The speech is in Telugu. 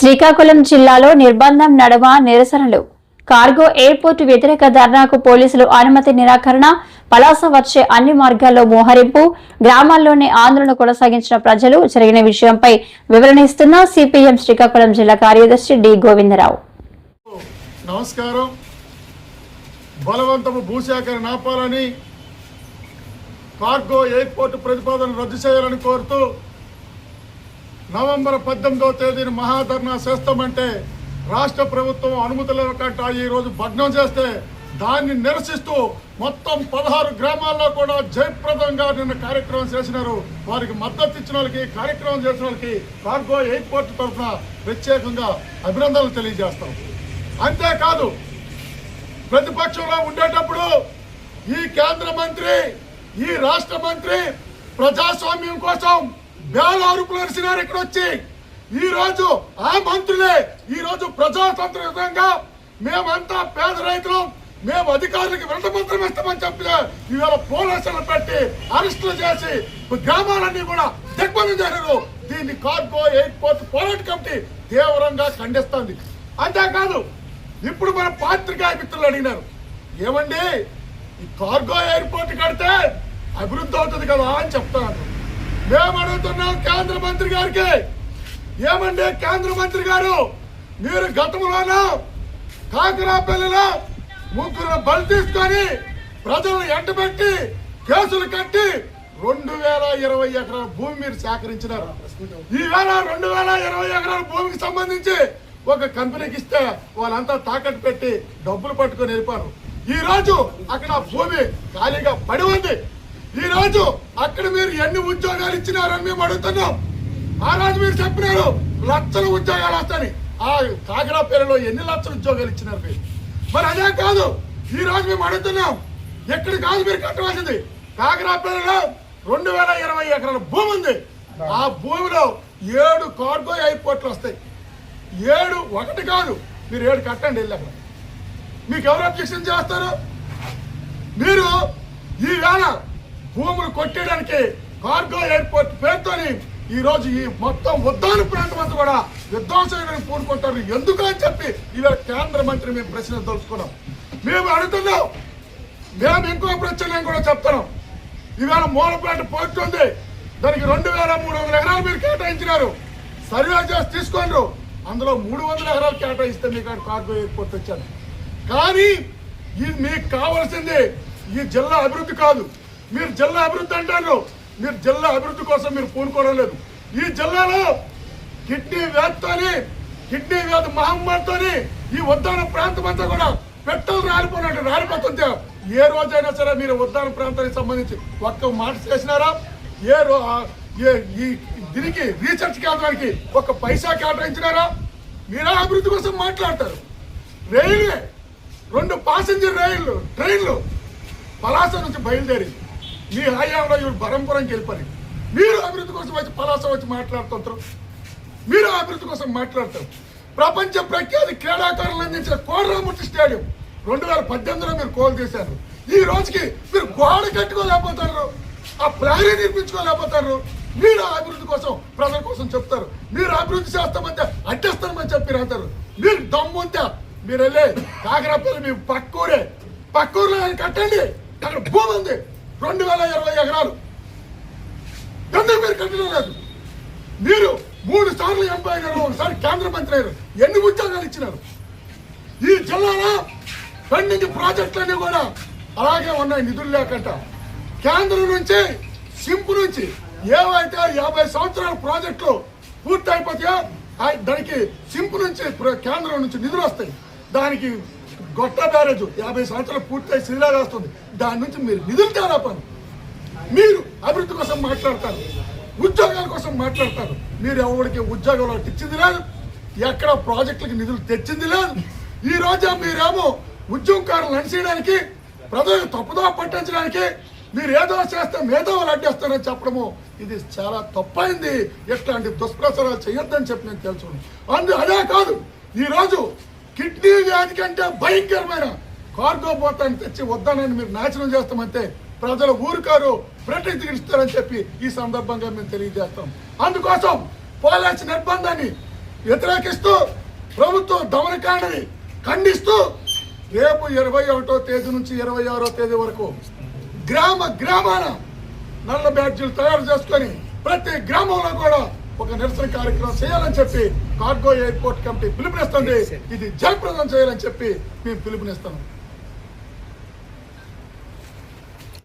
శ్రీకాకుళం జిల్లాలో నిర్బంధం నడమ నిరసనలు. కార్గో ఎయిర్పోర్టు వ్యతిరేక ధర్నాకు పోలీసులు అనుమతి నిరాకరణ పలాస వచ్చే అన్ని మార్గాల్లో మోహరింపు గ్రామాల్లోనే ఆందోళన కొనసాగించిన ప్రజలు జరిగిన విషయంపై వివరణ ఇస్తున్న సిపిఎం శ్రీకాకుళం జిల్లా కార్యదర్శి డి గోవిందరావు. నమస్కారం. భూసేకరణ ఆపాలని కార్గో ఎయిర్పోర్ట్ ప్రతిపాదన రద్దు చేయాలని కోరుతూ నవంబర్ పద్దెనిమిదో తేదీన మహాధర్నా చేస్తామంటే రాష్ట్ర ప్రభుత్వం అనుమతులు ఇవ్వకుండా ఈ రోజు భగ్నం చేస్తే దాన్ని నిరసిస్తూ మొత్తం పదహారు గ్రామాల్లో కూడా జయప్రదంగా నిన్న కార్యక్రమం చేసినారు. వారికి మద్దతు ఇచ్చిన వాళ్ళకి కార్యక్రమం చేసిన వాళ్ళకి కార్గో ఎయిర్పోర్ట్ తరఫున ప్రత్యేకంగా అభినందనలు తెలియజేస్తాం. అంతేకాదు ప్రతిపక్షంలో ఉండేటప్పుడు ఈ కేంద్ర మంత్రి ఈ రాష్ట్ర మంత్రి ప్రజాస్వామ్యం కోసం బేలారుపులు అరిసినారు ఇక్కడ వచ్చి ఈ రోజు ఆ మంత్రులే ఈ రోజు ప్రజాతంత్రంగా మేమంతా పేద రైతులం మేము అధికారులకు వినతపత్రం ఇస్తామని చెప్పి ఈవేళ పోలీసులు పెట్టి అరెస్టులు చేసి గ్రామాలన్నీ కూడా దిగ్బంధం చేశారు. దీన్ని కార్గో ఎయిర్పోర్ట్ పోరాట కమిటీ తీవ్రంగా ఖండిస్తుంది. అంతేకాదు ఇప్పుడు మన పాత్రికాయ మిత్రులు అడిగినారు ఏమండి ఈ కార్గో ఎయిర్పోర్ట్ కడితే అభివృద్ధి అవుతుంది కదా? అని చెప్తాను మేము అడుగుతున్నాం కేంద్ర మంత్రి గారికి. ఏమండి కేంద్ర మంత్రి గారు? మీరు గతంలోన కాకరాపల్లిలో ముగ్గురు బలి తీసుకొని ప్రజలను ఎండబెట్టి కేసులు కట్టి రెండు వేల ఇరవై ఎకరాల భూమి మీరు సేకరించినారు. ఈవేళ రెండు వేల ఇరవై ఎకరాల భూమికి సంబంధించి ఒక కంపెనీకి ఇస్తే వాళ్ళంతా తాకట్టు పెట్టి డబ్బులు పట్టుకొని వెళ్ళిపోరు ఈ రోజు అక్కడ భూమి ఖాళీగా పడి ఉంది. ఈ రోజు అక్కడ మీరు ఎన్ని ఉద్యోగాలు ఇచ్చినారని మేము అడుగుతున్నాం. ఆ రోజు మీరు చెప్పినారు లక్షల ఉద్యోగాలు వస్తాయి ఆ కాకినాడ పేరులో ఎన్ని లక్షల ఉద్యోగాలు ఇచ్చినారు మీరు? మరి అదే కాదు ఈ రోజు మేము అడుగుతున్నాం ఎక్కడ కాదు మీరు కట్టవలసింది. పేరులో రెండు వేల ఇరవై ఎకరాల భూమి ఉంది. ఆ భూమిలో ఏడు కార్గో ఎయిర్పోర్ట్లు వస్తాయి. ఏడు ఒకటి కాదు మీరు ఏడు కట్టండి వెళ్ళి అక్కడ మీకు ఎవరు అబ్జెక్షన్ చేస్తారు? మీరు భూములు కొట్టేయడానికి కార్గో ఎయిర్పోర్ట్ పేరుతోని ఈ రోజు ఈ మొత్తం ఉద్దాన ప్రాంతం అంతా కూడా విధ్వంసం పూనుకుంటారు ఎందుకు అని చెప్పి ఇలా కేంద్ర మంత్రి మేము ప్రశ్న తెలుసుకున్నాం మేము అడుగుతున్నాం. మేము ఇంకో ప్రశ్న కూడా చెప్తున్నాం. ఈవేళ మూలపేట పోర్ట్ ఉంది. దానికి రెండు వేల మూడు వందల ఎకరాలు మీరు కేటాయించినారు. సర్వే చేసి తీసుకోండి అందులో మూడు వందల ఎకరాలు కేటాయిస్తే మీకు కార్గో ఎయిర్పోర్ట్ వచ్చాను. కానీ ఇది మీకు కావాల్సింది ఈ జిల్లా అభివృద్ధి కాదు. మీరు జిల్లా అభివృద్ధి అంటారు. మీరు జిల్లా అభివృద్ధి కోసం మీరు పూనుకోవడం లేదు. ఈ జిల్లాలో కిడ్నీ వ్యాధితోని కిడ్నీ వ్యాధి మహమ్మారితోని ఈ ఉద్దాన ప్రాంతం అంతా కూడా పెట్రోల్ రాలిపోయినట్టు రాలిపోతుంటే ఏ రోజైనా సరే మీరు ఉద్దాన ప్రాంతానికి సంబంధించి ఒక్క మాట చేసినారా? ఏ రో ఈ దీనికి రీసెర్చ్ కేంద్రానికి ఒక పైసా కేటాయించినారా మీరా అభివృద్ధి కోసం మాట్లాడతారు. రైల్వే రెండు పాసింజర్ రైళ్ళు ట్రైన్లు పలాస నుంచి బయలుదేరి మీ హయాంలో ఇవి బరంపురంకి వెళ్ళిపోయి మీరు అభివృద్ధి కోసం వచ్చి పలాస వచ్చి మాట్లాడుతుంటారు. మీరు అభివృద్ధి కోసం మాట్లాడతారు. ప్రపంచ ప్రఖ్యాతి క్రీడాకారులు అందించిన కోడరామూర్తి స్టేడియం రెండు వేల పద్దెనిమిదిలో మీరు కోలు చేశారు. ఈ రోజుకి మీరు గోడ కట్టుకోలేకపోతారు. ఆ ప్రహరీ నిర్మించుకోలేకపోతారు. మీరు అభివృద్ధి కోసం ప్రజల కోసం చెప్తారు. మీరు అభివృద్ధి చేస్తామంటే అడ్డేస్తామని చెప్పి అంటారు మీరు దమ్ముంటే మీరు వెళ్ళి కాకరాపల్లి మీ పక్కూరే. పక్కూరులో కట్టండి. అక్కడ భూమి ఉంది. రెండు వేల ఇరవై ఎకరాలు. ఎందుకు మీరు కట్టలేదు మీరు మూడు సార్లు ఎంపీ అయినారు ఒకసారి కేంద్ర మంత్రి అయ్యారు ఎన్ని ఉద్యోగాలు ఇచ్చినారు? ఈ జిల్లాలో పెండింగ్ ప్రాజెక్టులన్నీ కూడా అలాగే ఉన్నాయి నిధులు లేకుండా. కేంద్రం నుంచి సింపు నుంచి ఏవైతే యాభై సంవత్సరాల ప్రాజెక్టులు పూర్తి అయిపోతాయో దానికి సింపు నుంచి ప్ర- కేంద్రం నుంచి నిధులు వస్తాయి. దానికి గొట్ట బ్యారేజ్ యాభై సంవత్సరాలు పూర్తయి శ్రీలాగా వస్తుంది దాని నుంచి మీరు నిధులు తేరాపను మీరు అభివృద్ధి కోసం మాట్లాడతారు. ఉద్యోగాల కోసం మాట్లాడతారు. మీరు ఎవరికి ఉద్యోగాలు తెచ్చింది లేదు. ఎక్కడ ప్రాజెక్టులకు నిధులు తెచ్చింది లేదు. ఈ రోజు మీరేమో ఉద్యోగకారులు అనిచేయడానికి ప్రజలకు తప్పుదో పట్టించడానికి మీరు ఏదో చేస్తే మేధో అడ్డేస్తారని చెప్పడము. ఇది చాలా తప్పైంది. ఎట్లాంటి దుష్ప్రచారాలు చేయొద్దని చెప్పి నేను తెలుసుకున్నాను అందు అదే కాదు ఈ రోజు కిడ్నీ వ్యాధి కంటే భయంకరమైన కార్గో పోతాన్ని తెచ్చి వద్దానని మీరు నాశనం చేస్తామంటే ప్రజలు ఊరుకారు ప్రతిఘటిస్తారని చెప్పి ఈ సందర్భంగా మేము తెలియజేస్తాం. అందుకోసం పోలీసు నిర్బంధాన్ని వ్యతిరేకిస్తూ ప్రభుత్వం దమనకాండని ఖండిస్తూ రేపు ఇరవై ఒకటో తేదీ నుంచి ఇరవై ఆరో తేదీ వరకు గ్రామ గ్రామాన నల్ల బ్యాడ్జీలు తయారు చేసుకొని ప్రతి గ్రామంలో కూడా ఒక నిరసన కార్యక్రమం చేయాలని చెప్పి కార్గో ఎయిర్పోర్ట్ కమిటీ పిలుపునిస్తుంది. ఇది జయప్రదం చేయాలని చెప్పి మేము పిలుపునిస్తాం.